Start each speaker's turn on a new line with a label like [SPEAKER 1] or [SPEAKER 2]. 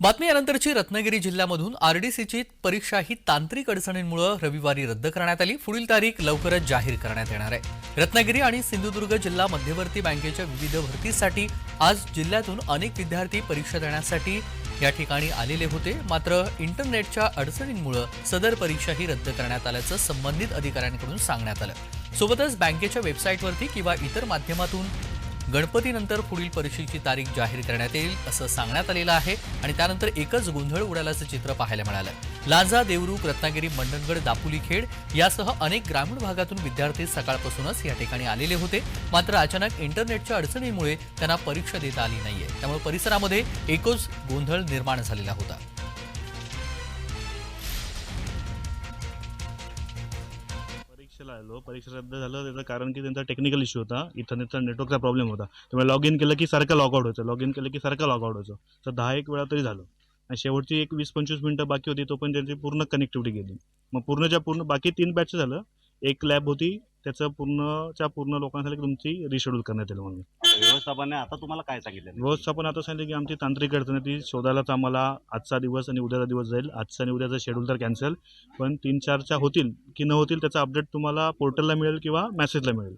[SPEAKER 1] बातमी यानंतरची रत्नागिरी जिल्ह्यामधून आरडीसीची परीक्षा ही तांत्रिक अडचणींमुळे रविवारी रद्द करण्यात आली. पुढील तारीख लवकरच जाहीर करण्यात येणार आहे. रत्नागिरी आणि सिंधुदुर्ग जिल्हा मध्यवर्ती बँकेच्या विविध भरतीसाठी आज जिल्ह्यातून अनेक विद्यार्थी परीक्षा देण्यासाठी या ठिकाणी आलेले होते. मात्र इंटरनेटच्या अडचणींमुळे सदर परीक्षा ही रद्द करण्यात आल्याचं संबंधित अधिकाऱ्यांकडून सांगण्यात आलं. सोबतच बँकेच्या वेबसाईटवरती किंवा इतर माध्यमातून गणपतीनंतर पुढील परीक्षेची तारीख जाहीर करण्यात येईल असं सांगण्यात आलेलं आहे आणि त्यानंतर एकच गोंधळ उडाल्याचं चित्र पाहायला मिळालं. लांजा देवरूख रत्नागिरी मंडणगड दापोली खेड यासह अनेक ग्रामीण भागातून विद्यार्थी सकाळपासूनच या ठिकाणी आलेले होते. मात्र अचानक इंटरनेटच्या अडचणीमुळे त्यांना परीक्षा देता आली नाहीये. त्यामुळे परिसरामध्ये एकच गोंधळ निर्माण झालेला होता.
[SPEAKER 2] परीक्षेला आलो परीक्षा रद्द झालं त्याचं कारण की त्यांचा टेक्निकल इश्यू होता. इथं त्यांचा नेटवर्कचा प्रॉब्लेम होता. त्यामुळे लॉग इन केलं की सारखं लॉगआउट होतं. लॉग इन केलं की सारखं लॉगआउट होतं. तर दहा एक वेळा तरी झालं. आणि शेवटची एक वीस पंचवीस मिनटं बाकी होती तो पण त्यांची पूर्ण कनेक्टिव्हिटी गेली. मग पूर्णच्या पूर्ण बाकी तीन बॅच झालं. एक लॅब होती त्याचं पूर्णच्या पूर्ण लोकांसाठी तुमची रिशेड्यूल करण्यात येईल म्हणून.
[SPEAKER 3] व्यवस्थापनाने आता तुम्हाला काय सांगितलं?
[SPEAKER 2] व्यवस्थापन आता सांगितलं की आमची तांत्रिक अडचण आहे ती शोधायलाच आम्हाला आजचा दिवस आणि उद्याचा दिवस जाईल. आजचा आणि उद्याचा शेड्यूल तर कॅन्सल पण तीन चारच्या होतील की न होतील त्याचा अपडेट तुम्हाला पोर्टलला मिळेल किंवा मेसेजला मिळेल.